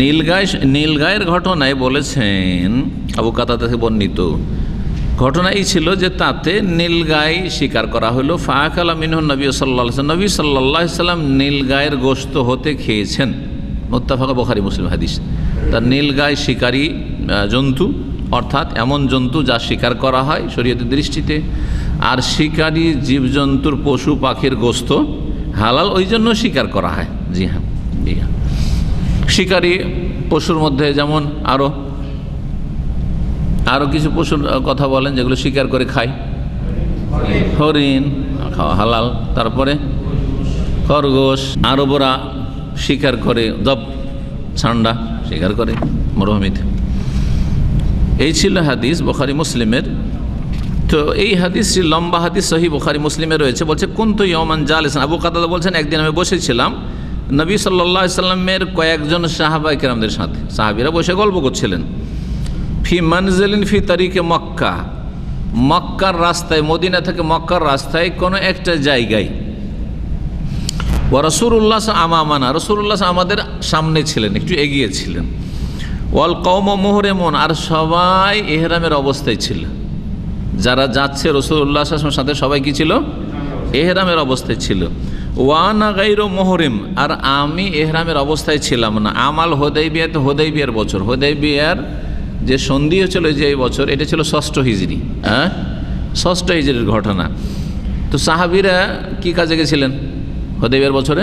নীলগায় নীলগায়ের ঘটনায় বলেছেন আবু কাতা থেকে বর্ণিত। ঘটনা এই ছিল যে তাতে নীলগাই শিকার করা হলো। ফাঁকালা মিনহ নবী সাল্লা নবী সাল্লাহ সাল্লাম নীলগায়ের গোস্ত হতে খেয়েছেন। মোত্তাফাকা বখারি মুসলিম হাদিস। তার নীলগাই শিকারী জন্তু, অর্থাৎ এমন জন্তু যা শিকার করা হয় শরীয়তের দৃষ্টিতে। আর শিকারী জীবজন্তুর পশু পাখির গোস্ত হালাল, ওই জন্য শিকার করা হয়। জি হ্যাঁ জি হ্যাঁ। শিকারী পশুর মধ্যে যেমন আরও আরও কিছু পশুর কথা বলেন যেগুলো শিকার করে খায়। হরিণ, খাওয়া হালাল। তারপরে খরগোশ আরবরা শিকার করে দব ছান্ডা শিকার করে মরুভূমিতে। এই ছিল হাদিস বোখারি মুসলিমের। তো এই হাদিসটি লম্বা হাদিস সহি বোখারি মুসলিমে রয়েছে। বলছে কোন তো ইয়মান জালেসান। আবু কাতাদা বলছেন, একদিন আমি বসেছিলাম নবী সাল্লাহ সাল্লামের কয়েকজন সাহাবাই কেরামদের সাথে। সাহাবিরা বসে গল্প করছিলেন। ফি মনজেলিন ফি তারিখে মক্কা। মক্কার রাস্তায়, মদিনা থেকে মক্কার রাস্তায় কোনো একটা জায়গায় ও রসুল্লাহ আমামানা রসুল্লাহ আমাদের সামনে ছিলেন, একটু এগিয়ে ছিলেন। ওয়াল কৌম মোহরেমন। আর সবাই এহরামের অবস্থায় ছিল। যারা যাচ্ছে রসুল্লাহ সাথে সবাই কি ছিল? এহরামের অবস্থায় ছিল। ওয়ানা গাইরো মোহরিম, আর আমি এহরামের অবস্থায় ছিলাম না। আমাল হোদাই বিয়াতে হোদাই বিয়ার বছর। হোদাই বিয়ার যে সন্ধি হয়েছিল যে এই বছর, এটা ছিল ষষ্ঠ হিজড়ি হ্যাঁ? ষষ্ঠ হিজড়ির ঘটনা। তো সাহাবিরা কি কাজে গেছিলেন হদেবের বছরে?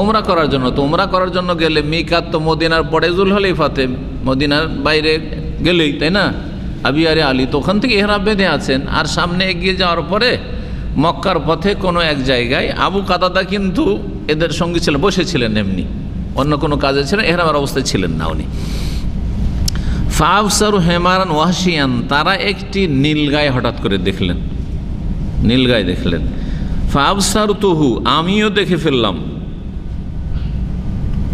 ওমরা করার জন্য। তো ওমরা করার জন্য গেলে মিকাত তো মদিনার পরে জুল হলেই ফাতে মদিনার বাইরে গেলেই, তাই না? আবি আরে আলী, তো ওখান থেকে এহরাম বেঁধে আছেন। আর সামনে এগিয়ে যাওয়ার পরে মক্কার পথে কোনো এক জায়গায় আবু কাদাদা কিন্তু এদের সঙ্গে ছিলেন বসেছিলেন এমনি। অন্য কোনো কাজে ছিলেন এহরামের অবস্থায় ছিলেন না উনি। ফাফসারু হেমারান ওয়াসিয়ান তারা একটি নীলগায় হঠাৎ করে দেখলেন। নীলগায় দেখলেন। ফাফসার তুহু, আমিও দেখে ফেললাম।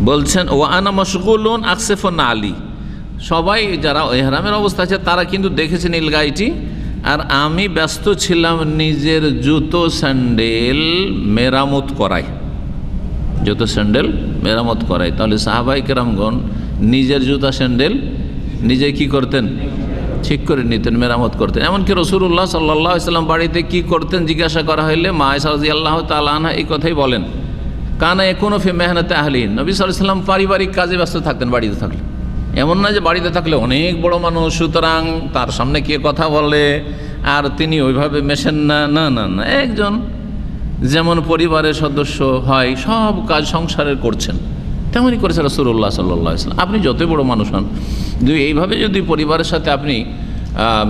বলছেন ও আনা মশগুলুন আকসেফন আলী। সবাই যারা এহরামের অবস্থা আছে, তারা কিন্তু দেখেছে নীলগাইটি আর আমি ব্যস্ত ছিলাম নিজের জুতো স্যান্ডেল মেরামত করাই জুতো স্যান্ডেল মেরামত করাই তাহলে সাহাবাই কেরামগণ নিজের জুতা স্যান্ডেল নিজে কি করতেন? ঠিক করে নিতেন, মেরামত করতেন। এমনকি রসুল্লাহ সাল্লাহ ইসলাম বাড়িতে কি করতেন জিজ্ঞাসা করা হইলে, মা সাজি আল্লাহ তালাহা এই কথাই বলেন। কানা এখনও ফে মেহনতে আহলিন নবী সাল্লাম পারিবারিক কাজে ব্যস্ত থাকতেন, বাড়িতে থাকলে এমন না যে বাড়িতে থাকলে অনেক বড় মানুষ, সুতরাং তার সামনে কে কথা বলে? আর তিনি ওইভাবে মেশেন না না না না, একজন যেমন পরিবারের সদস্য হয়, সব কাজ সংসারের করছেন। তেমনই করেছে রসুল্লাহ সাল্লাহ ইসলাম আপনি যতই বড় মানুষ হন, যদি এইভাবে যদি পরিবারের সাথে আপনি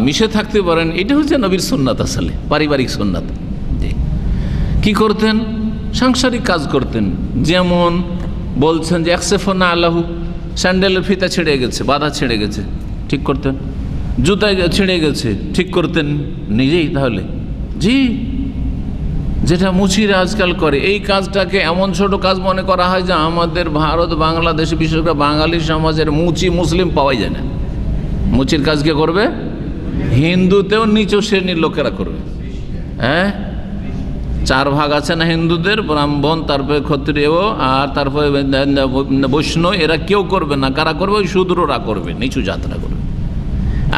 মিশে থাকতে পারেন, এটা হচ্ছে নবীর সুন্নাত আসলে, পারিবারিক সুন্নাত। কি করতেন? সাংসারিক কাজ করতেন। যেমন বলছেন যে একসেফনা আল্লাহু স্যান্ডেলের ফিতা ছিঁড়ে গেছে, বাধা ছিঁড়ে গেছে। ঠিক করতেন? জুতা ছিঁড়ে গেছে। ঠিক করতেন নিজেই তাহলে? জি। যেটা মুচিরা আজকাল করে, এই কাজটাকে এমন ছোট কাজ মনে করা হয় যে আমাদের ভারত, বাংলাদেশে বিশেষ করে বাঙালি সমাজের মুচি মুসলিম পাওয়াই যায় না। মুচির কাজ কে করবে? হিন্দুতেও নিচু শ্রেণির লোকেরা করবে। হ্যাঁ? চার ভাগ আছে না হিন্দুদের, ব্রাহ্মণ, তারপরে ক্ষত্রিয় আর তারপরে বৈষ্ণব, এরা কেউ করবে না। কারা করবে? ওই শূদ্ররা করবে, নিচু যাত্রা করবে।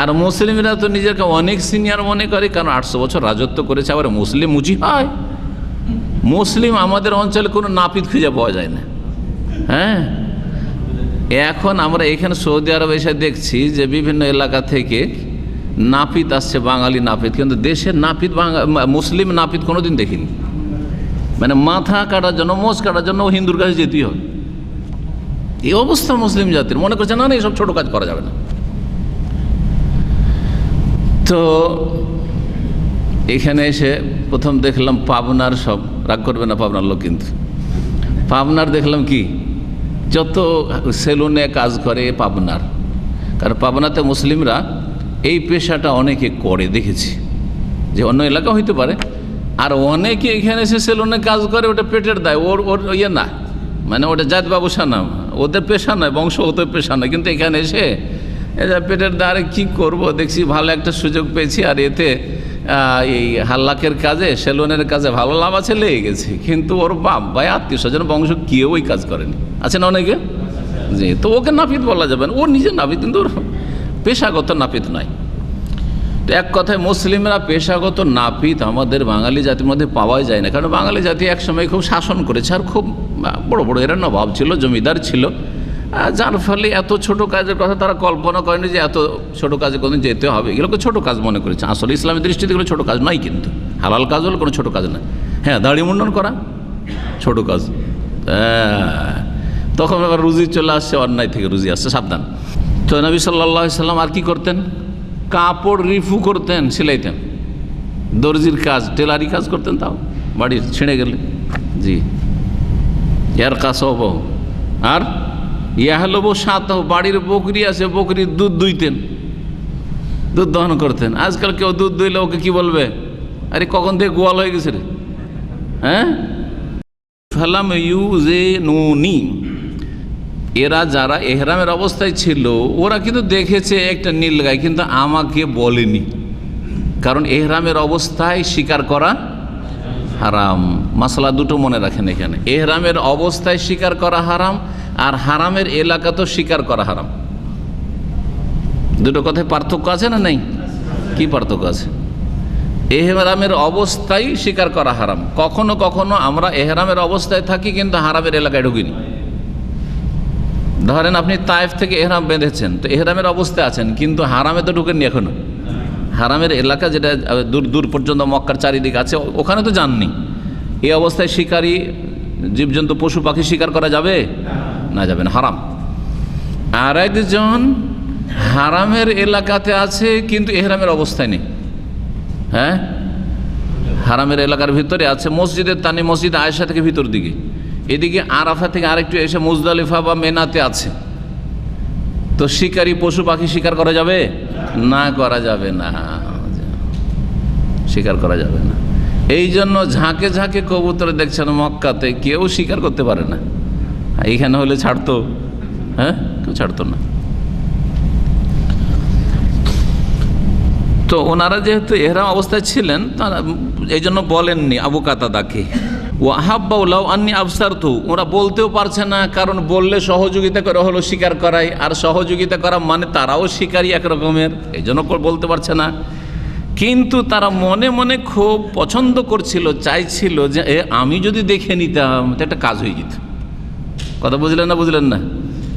আর মুসলিমরা তো নিজেকে অনেক সিনিয়র মনে করে, কারণ আটশো বছর রাজত্ব করেছে, আবার মুসলিম মুচি হয়। মুসলিম আমাদের অঞ্চলে কোনো নাপিত খুঁজে পাওয়া যায় না। হ্যাঁ? এখন আমরা এখানে সৌদি আরব এসে দেখছি যে বিভিন্ন এলাকা থেকে নাপিত আসছে, বাঙালি নাপিত। কিন্তু দেশের নাপিত মুসলিম নাপিত কোনোদিন দেখিনি। মানে মাথা কাটার জন্য, মোষ কাটার জন্য হিন্দুর কাছে যেতেই হবে এই অবস্থা মুসলিম জাতির। মনে করছে, না না এইসব ছোটো কাজ করা যাবে না। তো এখানে এসে প্রথম দেখলাম পাবনার সব। রাগ করবে না পাবনার লোক কিন্তু। পাবনার দেখলাম কি? যত সেলুনে কাজ করে পাবনার। কারণ পাবনাতে মুসলিমরা এই পেশাটা অনেকে করে, দেখেছি। যে অন্য এলাকা হইতে পারে। আর অনেকে এখানে এসে সেলুনে কাজ করে, ওটা পেটের দায়, ওর ওর ইয়ে না। মানে ওটা জাত ব্যবসা না, ওদের পেশা নয় বংশ ওদের পেশা নয়। কিন্তু এখানে এসে এটা পেটের দ্বারে কি করব? দেখছি ভালো একটা সুযোগ পেয়েছি, আর এতে এই হাল্লাকের কাজে, সেলুনের কাজে ভালো লাভ আছে, লেগে গেছে। কিন্তু ওর বাপ ভাই আত্মীয় স্বজন বংশ কেউ ওই কাজ করেনি। আছে না অনেকে? জি, তো ওকে নাপিত বলা যাবে না। ও নিজে নাপিত কিন্তু ওর পেশাগত নাপিত নয় তো এক কথায় মুসলিমরা পেশাগত নাপিত আমাদের বাঙালি জাতির মধ্যে পাওয়াই যায় না। কারণ বাঙালি জাতি একসময় খুব শাসন করেছে আর খুব বড় বড় এরা নবাব ছিল, জমিদার ছিল। যার ফলে এত ছোট কাজের কথা তারা কল্পনা করেনি যে এত ছোট কাজে কোনোদিন যেতে হবে। এগুলোকে ছোট কাজ মনে করেছে। আসলে ইসলামের দৃষ্টিতে এগুলো ছোট কাজ নয় কিন্তু। হালাল কাজ হলো কোনো ছোট কাজ না। হ্যাঁ দাড়ি মুন্ডন করা, ছোট কাজ। তখন আবার রুজি চলে আসছে, অন্যায় থেকে রুজি আসছে, সাবধান। তো নবী সাল্লাহ সাল্লাম আর কি করতেন? কাপড় রিফু করতেন, সেলাইতেন। দর্জির কাজ, টেলারি কাজ করতেন তাও। বাড়ির ছিঁড়ে গেলে। জি। ইয়ার কাজ হব। আর ইয়া হলো বউ সাত বাড়ির বকরি আছে, বকরির দুধ দুইতেন। দুধ দহন করতেন। আজকাল কেউ দুধ দুইলে ওকে কি বলবে? আরে কখন থেকে গোয়াল হয়ে গেছে রে? হ্যাঁ? ফালাম ইউজে নুনি এরা যারা এহরামের অবস্থায় ছিল, ওরা কিন্তু দেখেছে একটা নীল গাই, কিন্তু আমাকে বলেনি। কারণ এহরামের অবস্থায় স্বীকার করা হারাম। মাসালা দুটো মনে রাখেন এখানে। এহরামের অবস্থায় স্বীকার করা হারাম, আর হারামের এলাকা তো স্বীকার করা হারাম। দুটো কথায় পার্থক্য আছে না নেই? কি পার্থক্য আছে? এহরামের অবস্থায় স্বীকার করা হারাম। কখনো কখনো আমরা এহরামের অবস্থায় থাকি, কিন্তু হারামের এলাকায় ঢুকিনি। ধরেন আপনি তায়েফ থেকে এহরাম বেঁধেছেন, তো এহরামের অবস্থায় আছেন, কিন্তু হারামে তো ঢুকেননি এখনও। হারামের এলাকা যেটা, দূর দূর পর্যন্ত মক্কার চারিদিক আছে, ওখানে তো যাননি। এই অবস্থায় শিকারী, জীবজন্তু, পশু পাখি শিকার করা যাবে? না যাবেন হারাম। আর একজন হারামের এলাকাতে আছে, কিন্তু এহরামের অবস্থায় নেই। হ্যাঁ? হারামের এলাকার ভিতরে আছে, মসজিদের তানি মসজিদ আয়সা থেকে ভিতর দিকে। এদিকে আরাফা থেকে আরেকটু এসে মুজদালিফা বা মেনাতে আছে। তো শিকারী পশু পাখি শিকার করা যাবে? না, করা যাবে না। শিকার করা যাবে না। এই জন্য ঝাঁকে ঝাঁকে কবুতর দেখছেন মক্কাতে কেউ শিকার করতে পারে না। এইখানে হলে ছাড়তো। হ্যাঁ? কেউ ছাড়তো না। তো ওনারা যেহেতু এহরাম অবস্থায় ছিলেন, তারা এই জন্য বলেননি আবু কাতাদাকে। ও আহাব্বাউলাউ আন্নি আফসার তু ওরা বলতেও পারছে না কারণ বললে সহযোগিতা করা হলো স্বীকার করাই আর সহযোগিতা করা মানে তারাও শিকারী এক রকমের এই জন্য বলতে পারছে না। কিন্তু তারা মনে মনে খুব পছন্দ করছিল চাইছিল যে এ, আমি যদি দেখে নিতাম তো একটা কাজ হয়ে যেত। কথা বুঝলেন না বুঝলেন না?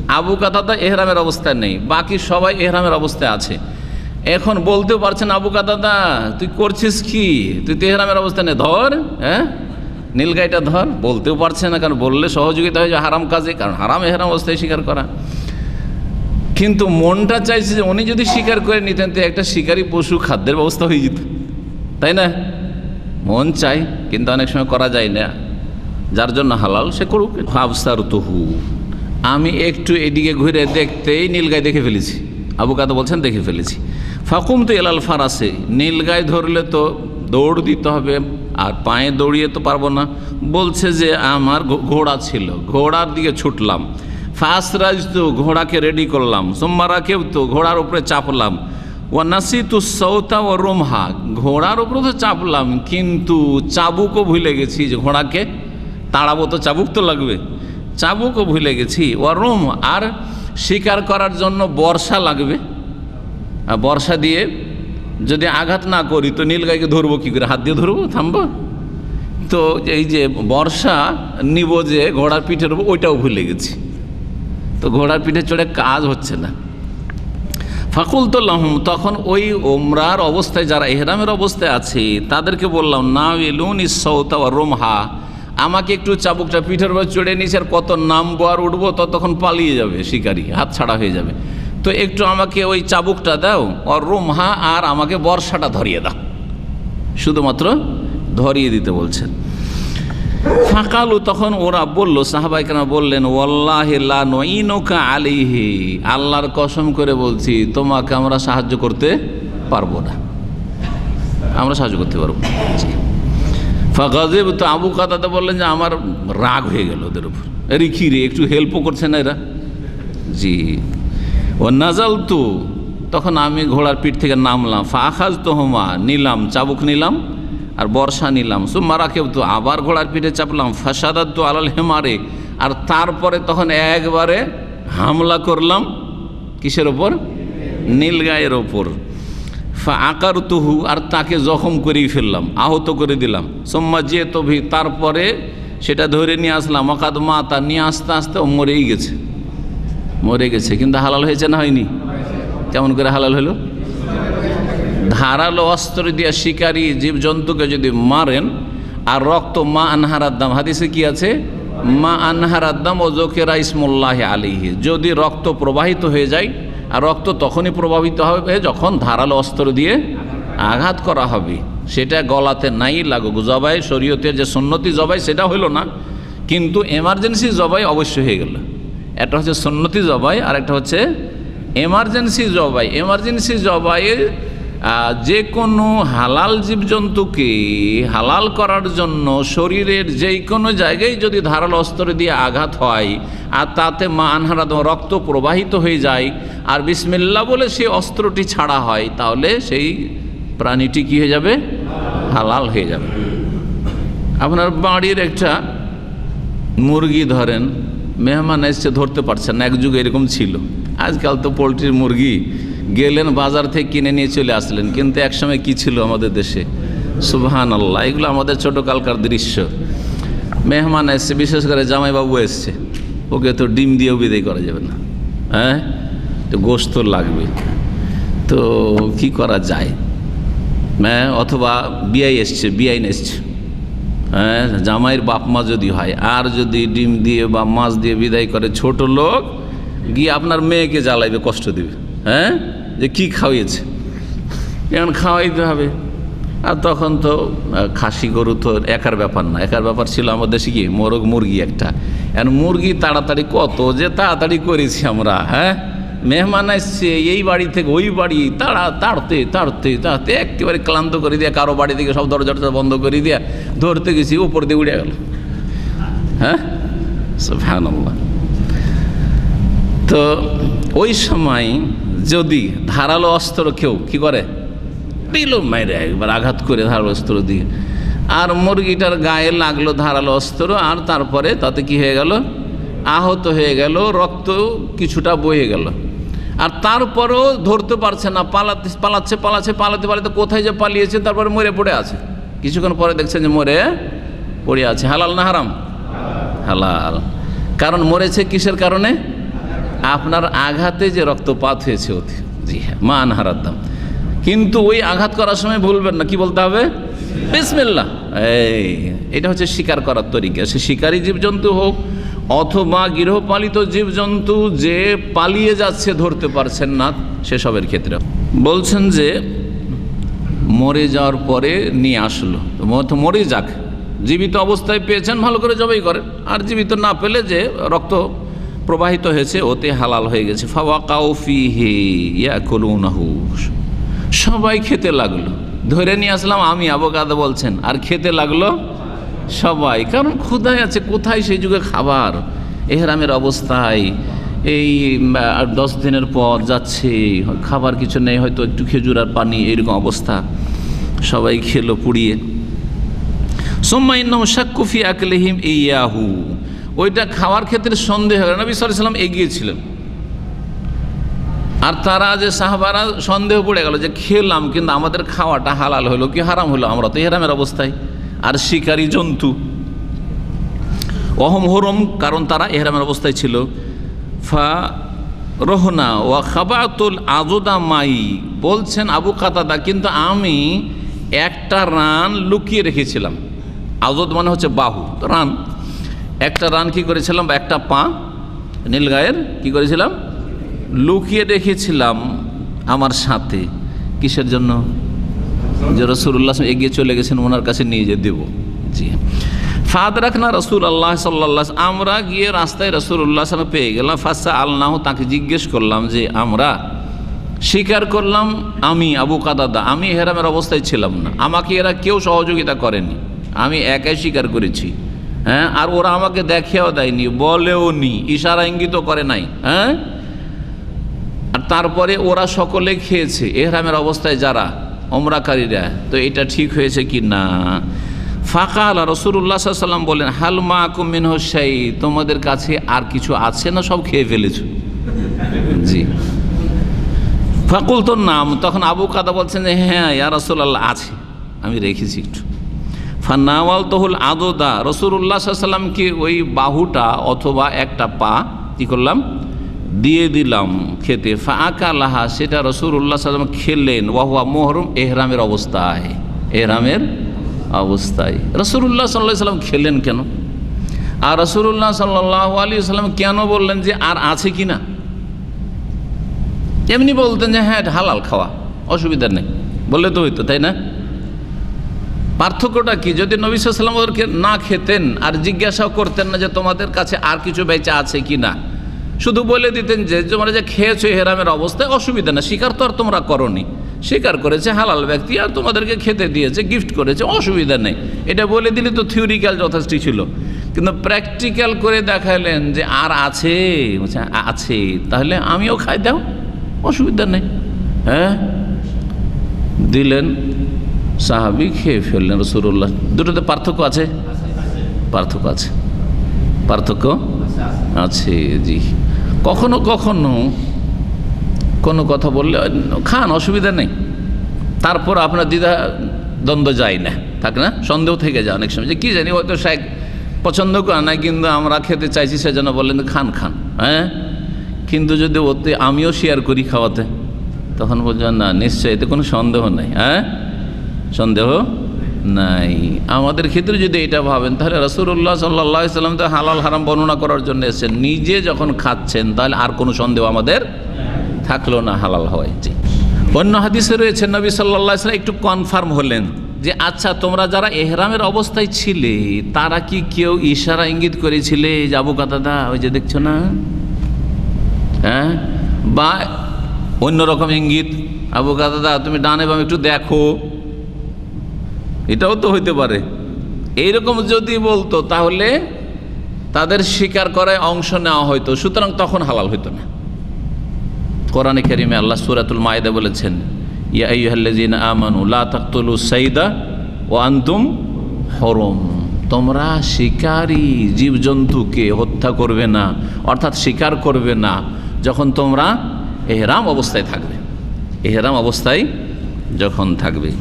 আবু কাতাদা এহরামের অবস্থায় নেই বাকি সবাই এহরামের অবস্থায় আছে। এখন বলতেও পারছেন আবু কাতাদা তুই করছিস কি? তুই তো এহরামের অবস্থায় নেই ধর হ্যাঁ? নীলগাইটা ধর, বলতেও পারছে না, কারণ বললে সহযোগিতা হয়ে যায়, হারাম কাজে, কারণ হারাম এহরাম অবস্থায় স্বীকার করা। কিন্তু মনটা চাইছে যে উনি যদি স্বীকার করে নিতেন, তো একটা শিকারী পশু খাদ্যের ব্যবস্থা হয়ে যেত। তাই না? মন চাই কিন্তু অনেক সময় করা যায় না। যার জন্য হালাল, সে করুক। হাফসার তহু আমি একটু এদিকে ঘুরে দেখতেই নীলগাই দেখে ফেলেছি। আবু কাদা বলছেন, দেখে ফেলেছি। ফাকুম তো এলাল ফারাসে। নীলগাই ধরলে তো দৌড় দিতে হবে। আর পায়ে দৌড়িয়ে তো পারব না। বলছে যে আমার ঘোড়া ছিল। ঘোড়ার দিকে ছুটলাম। ফাসরাজ তো ঘোড়াকে রেডি করলাম। সোমবারা কেউ তো ঘোড়ার উপরে চাপলাম। ও নাসি তু সৌতা ও রোমহা। ঘোড়ার উপরে তো চাপলাম, কিন্তু চাবুকও ভুলে গেছি যে ঘোড়াকে। তাড়াবো তো চাবুক তো লাগবে। চাবুকও ভুলে গেছি। ও রোম, আর শিকার করার জন্য বর্ষা লাগবে। আর বর্ষা দিয়ে যদি আঘাত না করি, তো নীলগাইকে ধরবো কী করে? হাত দিয়ে ধরবো? থামবো? তো এই যে বর্ষা নিব যে ঘোড়ার পিঠের ওইটাও ভুলে গেছি। তো ঘোড়ার পিঠে চড়ে কাজ হচ্ছে না। ফাকুল তো তখন ওই ওমরার অবস্থায়, যারা এহরামের অবস্থায় আছে, তাদেরকে বললাম না এলুন ইসৌতা রোমহা। আমাকে একটু চাবুকটা পিঠের উপর চড়ে নিয়েছে আর কত নামবো আর উঠবো, ততক্ষণ পালিয়ে যাবে শিকারি, হাত ছাড়া হয়ে যাবে। তো একটু আমাকে ওই চাবুকটা দাও আর রোমহা আর আমাকে বর্ষাটা ধরিয়ে দাও। শুধুমাত্র ধরিয়ে দিতে বলছেন ফাঁকালু তখন ওরা বলল সাহাবাইকারা বললেন ওয়াল্লাহিল্লা নইনকা আলিহি আল্লাহর কসম করে বলছি, তোমাকে আমরা সাহায্য করতে পারব না। আমরা সাহায্য করতে পারব। ফাগাজেব তো আবু কাতাতে বললেন যে, আমার রাগ হয়ে গেল ওদের উপর। রে, একটু হেল্পও করছে না এরা? জি। ও নাজাল তো তখন আমি ঘোড়ার পিঠ থেকে নামলাম। ফাখাজ তো হোমা নিলাম, চাবুক নিলাম আর বর্ষা নিলাম। সো মারা কেউ তো আবার ঘোড়ার পিঠে চাপলাম। ফাসাদাত তো আলাল হেমারে, আর তারপরে তখন একবারে হামলা করলাম কিসের ওপর? নীলগায়ের ওপর। আকার তুহু আর তাকে জখম করেই ফেললাম, আহত করে দিলাম। সোম্মা যে তভি তারপরে সেটা ধরে নিয়ে আসলাম। অকাদ মা তা নিয়ে আসতে আসতে ও মরেই গেছে। মরে গেছে, কিন্তু হালাল হয়েছে না হয়নি? কেমন করে হালাল হলো? ধারালো অস্ত্র দিয়ে শিকারী জীবজন্তুকে যদি মারেন, আর রক্ত মা আনহারার দাম, হাদিসে কি আছে? মা আনহারার দাম ও জোকেরা ইসমুল্লাহ আলিহি যদি রক্ত প্রবাহিত হয়ে যায়, আর রক্ত তখনই প্রভাবিত হবে যখন ধারালো অস্ত্র দিয়ে আঘাত করা হবে। সেটা গলাতে নাই লাগুক, জবাই শরীয়তের যে সন্নতি জবাই সেটা হইল না, কিন্তু এমার্জেন্সি জবাই অবশ্যই হয়ে গেল। একটা হচ্ছে সন্নতি জবাই আর একটা হচ্ছে এমার্জেন্সি জবাই। এমার্জেন্সি জবাইয়ের যে কোনো হালাল জীবজন্তুকে হালাল করার জন্য শরীরের যেই কোনো জায়গায় যদি ধারাল অস্ত্র দিয়ে আঘাত হয়, আর তাতে মা আনহারা রক্ত প্রবাহিত হয়ে যায়, আর বিসমিল্লা বলে সেই অস্ত্রটি ছাড়া হয়, তাহলে সেই প্রাণীটি কী হয়ে যাবে? হালাল হয়ে যাবে। আপনার বাড়ির একটা মুরগি ধরেন মেহমান এসছে ধরতে পারছেন না, এক যুগে এরকম ছিল। আজকাল তো পোলট্রির মুরগি গেলেন বাজার থেকে কিনে নিয়ে চলে আসলেন, কিন্তু একসময় কি ছিল আমাদের দেশে? সুবহান আল্লাহ এগুলো আমাদের ছোটোকালকার দৃশ্য। মেহমান এসছে, বিশেষ করে জামাইবাবু এসছে। ওকে তো ডিম দিয়েও বিদায় করা যাবে না। হ্যাঁ? তো গোস্ত লাগবে। তো কি করা যায়? হ্যাঁ অথবা বিআই এসছে বিআইন এসছে। জামাইয়ের বাপ মা যদি হয়, আর যদি ডিম দিয়ে বা মাছ দিয়ে বিদায় করে ছোট লোক, গিয়ে আপনার মেয়েকে জ্বালাইবে, কষ্ট দিবে। হ্যাঁ? যে কি খাওয়িয়েছে এখন খাওয়াইতে হবে? আর তখন তো খাসি গরু তো একার ব্যাপার না। একার ব্যাপার ছিল আমাদের দেশে কি? মোরগ মুরগি একটা। এখন মুরগি তাড়াতাড়ি কত যে তাড়াতাড়ি করেছি আমরা হ্যাঁ? মেহমান আসছে, এই বাড়ি থেকে ওই বাড়ি, তাড়া, তাড়তে তাড়তে তাড়তে, একেবারে ক্লান্ত করে দিয়ে কারও বাড়ি থেকে সব দরজা টরজা বন্ধ করে দিয়ে ধরতে গেছি, উপর দিয়ে উড়ে গেল। হ্যাঁ? তো ওই সময় যদি ধারালো অস্ত্র কেউ কি করে? দিল মাইরে একবার আঘাত করে ধারালো অস্ত্র দিয়ে। আর মুরগিটার গায়ে লাগল ধারালো অস্ত্র, আর তারপরে তাতে কি হয়ে গেল? আহত হয়ে গেল, রক্ত কিছুটা বয়ে গেল। আর তারপরেও ধরতে পারছে না, পালাতে, পালাচ্ছে পালাচ্ছে, পালাতে পালাতে কোথায় যে পালিয়েছে, তারপরে মরে পড়ে আছে। কিছুক্ষণ পরে দেখছেন যে মরে পড়ে আছে। হালাল না হারাম? হালাল। কারণ মরেছে কিসের কারণে? আপনার আঘাতে যে রক্তপাত হয়েছে অতি। জি হ্যাঁ মান দাম। কিন্তু ওই আঘাত করার সময় ভুলবেন না, কি বলতে হবে? বিসমিল্লা এই, এটা হচ্ছে শিকার করার তরিকা। সে শিকারী জীবজন্তু হোক অথবা গৃহপালিত জীবজন্তু যে পালিয়ে যাচ্ছে ধরতে পারছেন না, সেসবের ক্ষেত্রে। বলছেন যে, মরে যাওয়ার পরে নিয়ে আসলো। তো মরে যাক। জীবিত অবস্থায় পেয়েছেন, ভালো করে জবাই করেন। আর জীবিত না পেলে যে রক্ত প্রবাহিত হয়েছে, ওতে হালাল হয়ে গেছে। ফাওয়া কাউফি হে সবাই খেতে লাগল। ধরে নিয়ে আসলাম, আমি আবগাদা বলছেন। আর খেতে লাগল সবাই, কারণ ক্ষুধায় আছে, কোথায় সেই যুগে খাবার? এহরামের অবস্থায় এই দশ দিনের পর যাচ্ছে, খাবার কিছু নেই, হয়তো একটু খেজুর আর পানি, এরকম অবস্থা। সবাই খেলো পুড়িয়ে। সোম্মাইন্নম শাকুফি আকলেহিম ইয়াহু। ওইটা খাওয়ার ক্ষেত্রে সন্দেহ নবী সাল্লাম এগিয়েছিলেন। আর তারা যে সাহাবারা সন্দেহ পড়ে গেল যে খেলাম, কিন্তু আমাদের খাওয়াটা হালাল হলো কি হারাম হলো? আমরা তো হেরামের অবস্থায়। আর শিকারী জন্তু। অহম হরম, কারণ তারা এহরামের অবস্থায় ছিল। ফা রহনা ওয়া খাবাতুল আজুদা মাই, বলছেন আবু কাতাদা, কিন্তু আমি একটা রান লুকিয়ে রেখেছিলাম। আজদ মানে হচ্ছে বাহু, রান। একটা রান কি করেছিলাম? বা একটা পা নীলগায়ের কি করেছিলাম? লুকিয়ে রেখেছিলাম আমার সাথে। কিসের জন্য? যে রসুল্লাহ এগিয়ে চলে গেছেন, ওনার কাছে নিয়ে যেয়ে দেবো। জি। ফাদ রাখনা রসুল আল্লাহ সাল্লাহ আমরা গিয়ে রাস্তায় রসুল্লাহ সাল্লাম পেয়ে গেলাম ফাঁসা আল্লাহ তাকে জিজ্ঞেস করলাম যে, আমরা স্বীকার করলাম আমি আবু কাদাদা আমি হেরামের অবস্থায় ছিলাম না। আমাকে এরা কেউ সহযোগিতা করেনি। আমি একাই স্বীকার করেছি। হ্যাঁ আর ওরা আমাকে দেখেও দেয়নি বলেও নি ইশারা ইঙ্গিত করে নাই। হ্যাঁ? আর তারপরে ওরা সকলে খেয়েছে, এহরামের অবস্থায় যারা অমরাকারীরা, তো এটা ঠিক হয়েছে কি না? ফাঁকা আল্লাহ রসুল্লাহ সাল্লাম বলেন হালমা কুমিন হোসাই তোমাদের কাছে আর কিছু আছে না? সব খেয়ে ফেলেছো? জি। ফাকুল তোর নাম, তখন আবু কাদা বলছেন যে হ্যাঁ ইয়া রসুল্লাহ আছে। আমি রেখেছি একটু। ফান্নাওয়াল তহুল আদোদা রসুল্লাহ সাল্লামকে ওই বাহুটা অথবা একটা পা, কি করলাম? দিয়ে দিলাম খেতে। ফাঁকা লাহা সেটা রসুল্লাহ সাল্লাম খেলেন। ওয়াহুয়া মোহরম এহরামের অবস্থায়। এহরামের অবস্থায়। রসুল্লাহ সাল্লাহ সাল্লাম খেলেন কেন? আর রসুল্লাহ সাল্লাহ আলী সাল্লাম কেন বললেন যে, আর আছে কি না? এমনি বলতেন যে হ্যাঁ হালাল খাওয়া অসুবিধা নেই। বললে তো হইতো, তাই না? পার্থক্যটা কি? যদি নবী সাল্লাম ওদেরকে না খেতেন আর জিজ্ঞাসাও করতেন না যে, তোমাদের কাছে আর কিছু বেচা আছে কি না? শুধু বলে দিতেন যে তোমরা যে খেয়েছো হেরামের অবস্থায় অসুবিধা না স্বীকার তো আর তোমরা করনি। স্বীকার করেছে হালাল ব্যক্তি আর তোমাদেরকে খেতে দিয়েছে গিফট করেছে, অসুবিধা নেই। এটা বলে দিলে তো থিওরিক্যাল যথেষ্ট ছিল। কিন্তু প্র্যাকটিক্যাল করে দেখালেন যে আর আছে। আছে, তাহলে আমিও খাই, দাও, অসুবিধা নেই। হ্যাঁ? দিলেন, সাহাবি খেয়ে ফেললেন রসুরুল্লাহ দুটোতে পার্থক্য আছে? পার্থক্য আছে। পার্থক্য আছে, জি। কখনো কখনো কোনো কথা বললে, খান, অসুবিধা নেই। তারপর আপনার দ্বিধা, দ্বন্দ্ব যায় না। থাক না? সন্দেহ থেকে যায় অনেক সময়। যে কী জানি, হয়তো শেখ পছন্দ করে না, কিন্তু আমরা খেতে চাইছি, সেজন্য বললেন, খান খান। হ্যাঁ? কিন্তু যদি ওতে আমিও শেয়ার করি খাওয়াতে, তখন বলছেন না, নিশ্চয়ই এতে কোনো সন্দেহ নেই। হ্যাঁ? সন্দেহ? নাই। আমাদের ক্ষেত্রে যদি এটা ভাবেন, তাহলে রসুল্লাহ সাল্লাহ সাল্লাম তো হালাল হারাম বর্ণনা করার জন্য এসেছেন। নিজে যখন খাচ্ছেন, তাহলে আর কোনো সন্দেহ আমাদের থাকল না হালাল হওয়ায় জি অন্য হাদিসে রয়েছে, নবী সাল্লাহ সাল্লাম একটু কনফার্ম হলেন যে আচ্ছা তোমরা যারা এহরামের অবস্থায় ছিলে, তারা কি কেউ ইশারা ইঙ্গিত করেছিলে? যাব কাতাদা, ওই যে দেখছ না? হ্যাঁ? বা অন্যরকম ইঙ্গিত, আবু কাদাদা তুমি ডানে বাম একটু দেখো। এটাও তো হইতে পারে। এইরকম যদি বলতো, তাহলে তাদের স্বীকার করায় অংশ নেওয়া হয়তো সুতরাং তখন হালাল হইতো না। কোরআনে কারিমে আল্লাহ সুরাতুল মায়দা বলেছেন সাইদা আনতুম হরম। তোমরা শিকারী জীবজন্তুকে হত্যা করবে না, অর্থাৎ শিকার করবে না, যখন তোমরা এহরাম অবস্থায় থাকবে। এহরাম অবস্থায় যখন থাকবে।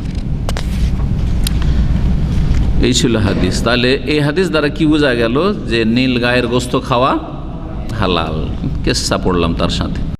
এই ছিল হাদিস। তাহলে এই হাদিস দ্বারা কি বোঝা গেল যে নীল গায়ের গোস্ত খাওয়া হালাল? কেসা পড়লাম তার সাথে।